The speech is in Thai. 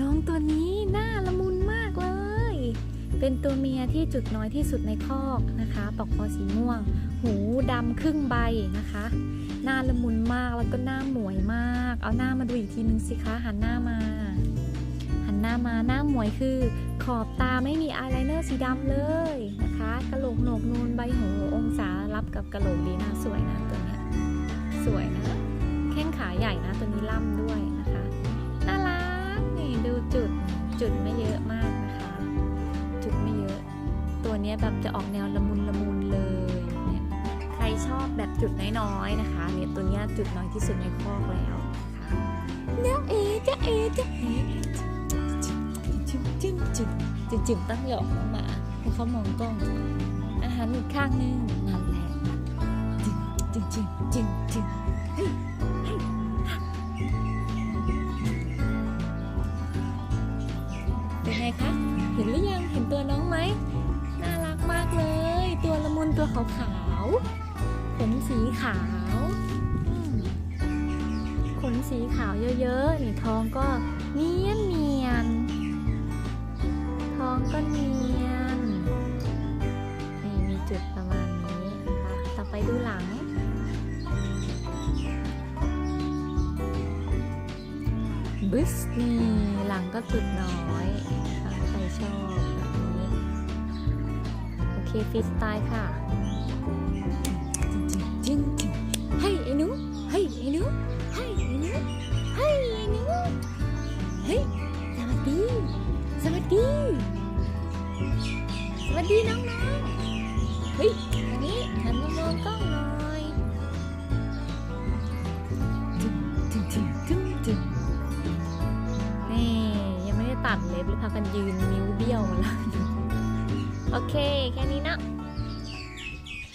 น้องตัวนี้น่าละมุนมากเลย เป็นตัวเมียที่จุดน้อยที่สุดในคอกนะคะ ปอกคอสีม่วง หูดำครึ่งใบนะคะ หน้าละมุนมากแล้วก็หน้าหมวยมาก เอาหน้ามาดูอีกทีนึงสิคะ หันหน้ามา หันหน้ามาหน้าหมวยคือ ขอบตาไม่มีอายไลเนอร์สีดำเลยนะคะกระโหลกโหนกนูนใบหูองศารับกับกระโหลกดีนะสวยนะตัวเนี้ยสวยนะ แข้งขาใหญ่นะตัวนี้ล่ำด้วย จุดไม่เยอะมากนะคะ จุดไม่เยอะ ตัวนี้แบบจะออกแนวละมุนละมุนเลยเนี่ยใครชอบแบบจุดน้อยๆนะคะเนี่ยตัวนี้จุดน้อยที่สุดในคอกแล้วนะคะเนี่ยเอจะเอจะเอจึ๊มจึ๊มจึ๊มจึ๊มจึ๊มตั้งหยอกหมาให้เขามองกล้อง อาหารอีกข้างหนึงนั่นแหละจึ๊มจึ๊มจึ๊มจึ๊มจึ๊ม เห็นหรือยังเห็นตัวน้องไหมน่ารักมากเลย ตัวละมุนตัวขาวขาวๆขนสีขาวขนสีขาวเยอะๆนี่ท้องก็เนียนเนียนท้องก็เนียนนี่มีจุดประมาณนี้นะคะต่อไปดูหลังบึสนี่หลังก็จุดน้อย เคฟรีสไตล์ค่ะจึงจึงเฮ้ยไอ้หนูเฮ้ยไอ้หนูเฮ้ยไอ้หนูเฮ้ยไอ้หนูเฮ้ยสวัสดี สวัสดี สวัสดีน้องๆเฮ้ยอันนี้หันมามองกล้องหน่อยนี่ยังไม่ได้ตัดเล็บเลยพากันยืนนิ้วเบี้ยวมดแล้ว โอเค แค่นี้นะ